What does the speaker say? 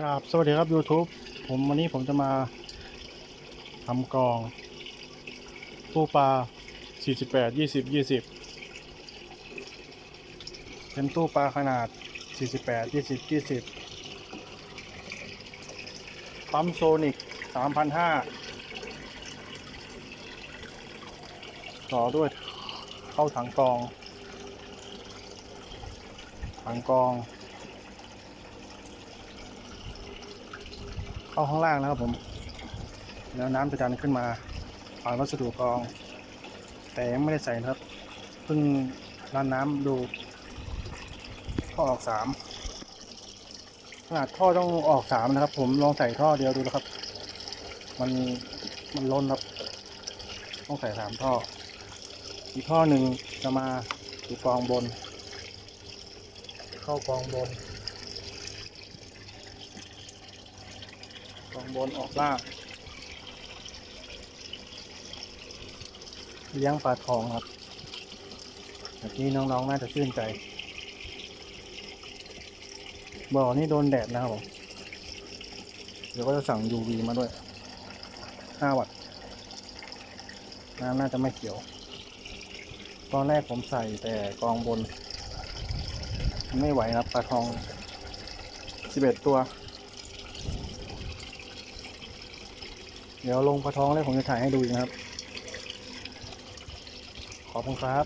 ครับสวัสดีครับ YouTube ผมวันนี้ผมจะมาทำกองตู้ปลา 48 20 20 เป็นตู้ปลาขนาด 48 20 20 ปั๊มโซนิก3,500 ต่อด้วยเข้าถังกอง ถังกอง เข้าข้างล่างนะครับผม แล้วน้ำจะดันขึ้นมาผ่านวัสดุกรอง แต่ยังไม่ได้ใส่นะครับ เพิ่งรันน้ำดูท่อออกสามขนาดท่อต้องออกสามนะครับ ผมลองใส่ท่อเดียวดูนะครับ มันมันล้นครับ ต้องใส่สามท่อ อีกท่อหนึ่งจะมาอยู่กองบน เข้ากองบน กองบนออกล่างเลี้ยงปลาทองครับแบบนี้น้องๆน่าจะชื่นใจบ่อนี่โดนแดดนะครับผมเดี๋ยวก็จะสั่ง UV มาด้วย 5 วัตต์น้ำน่าจะไม่เขียว ตอนแรกผมใส่แต่กองบน ไม่ไหวครับปลาทอง 11 ตัว เดี๋ยวลงปลาท้องแล้วผมจะถ่ายให้ดูนะครับ ขอบคุณครับ